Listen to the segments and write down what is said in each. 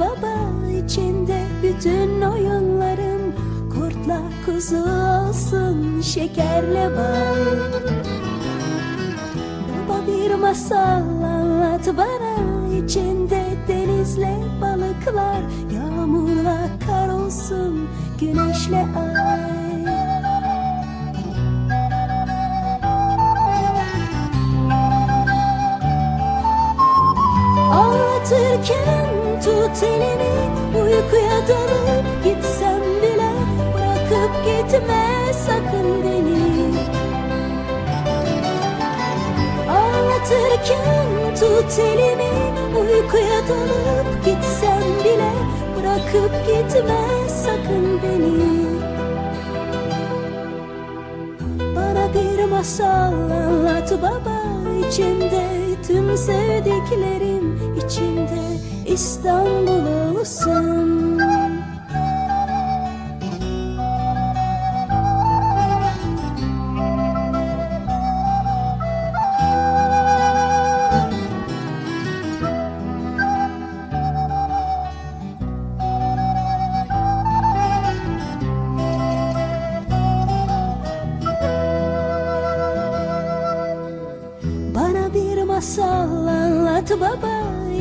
baba içinde bütün oyunlarım Kurtla kuzu olsun şekerle bal. Baba bir masal anlat bana içinde denizle balıklar Yağmurla kar olsun güneşle ay Ağlatırken tut elimi Uykuya dalıp gitsem bile Bırakıp gitme sakın beni. Ağlatırken tut elimi Uykuya dalıp gitsem bile Bırakıp gitme sakın beni. Bana bir masal anlat baba içinde tüm sevdiklerim içinde İstanbul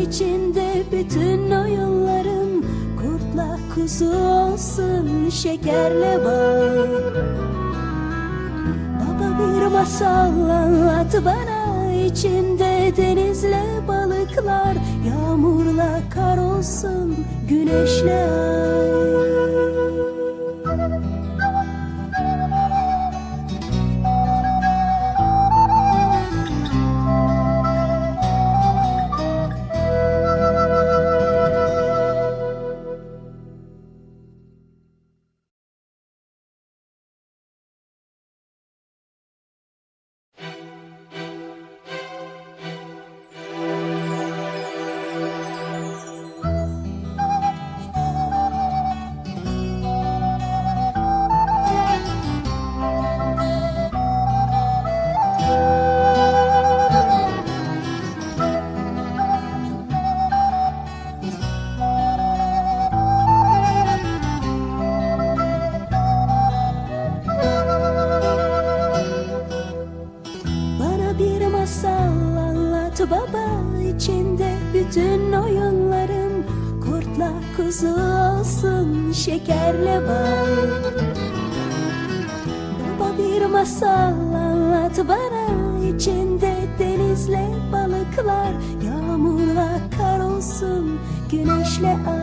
içinde bütün oyunlarım Kurtla kuzu olsun şekerle bal Baba bir masal anlat bana. İçinde denizle balıklar Yağmurla kar olsun güneşle ay Olsun şekerle bal Baba bir masal anlat bana içinde denizle balıklar Yağmurla kar olsun güneşle ay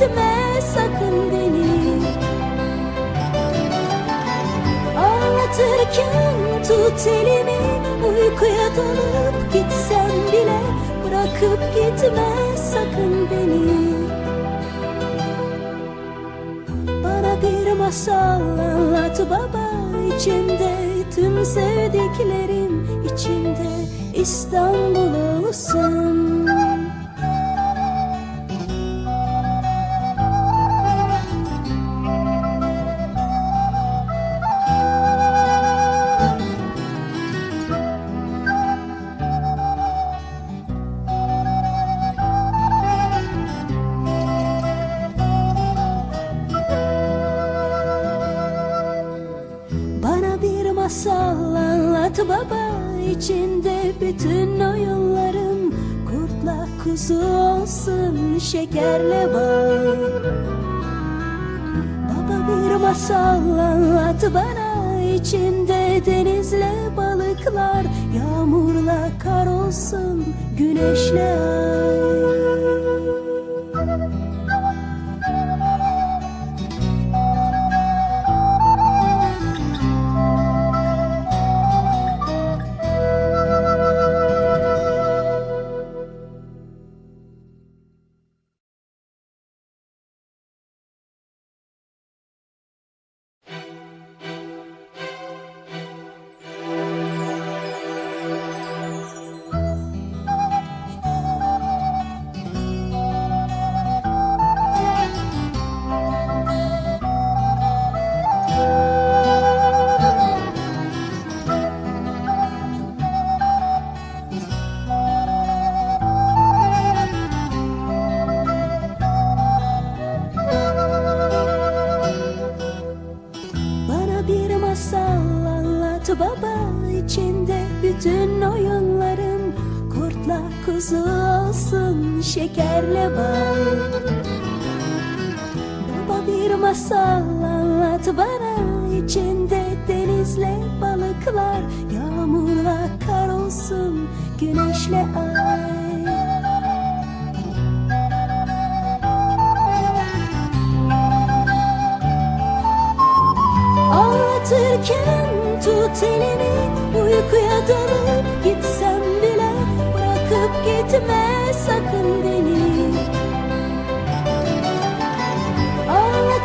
Gitme sakın beni. Ağlatırken tut elimi Uykuya dalıp gitsem bile Bırakıp gitme sakın beni. Bana bir masal anlat baba içinde tüm sevdiklerim içinde İstanbul olsun içinde bütün oyunlarım Kurtla kuzu olsun şekerle bal Baba bir masal anlat bana. İçinde denizle balıklar Yağmurla kar olsun güneşle ay olsun şekerle bal. Baba bir masal anlat bana içinde denizle balıklar Yağmurla kar olsun güneşle ay. Ağlatırken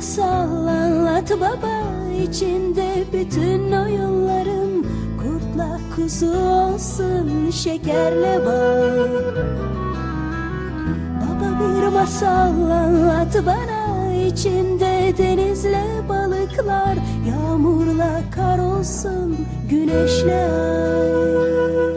Masal anlat baba içinde bütün oyunlarım. Kurtla kuzu olsun şekerle bal Baba bir masal anlat bana içinde denizle balıklar. Yağmurla kar olsun güneşle ay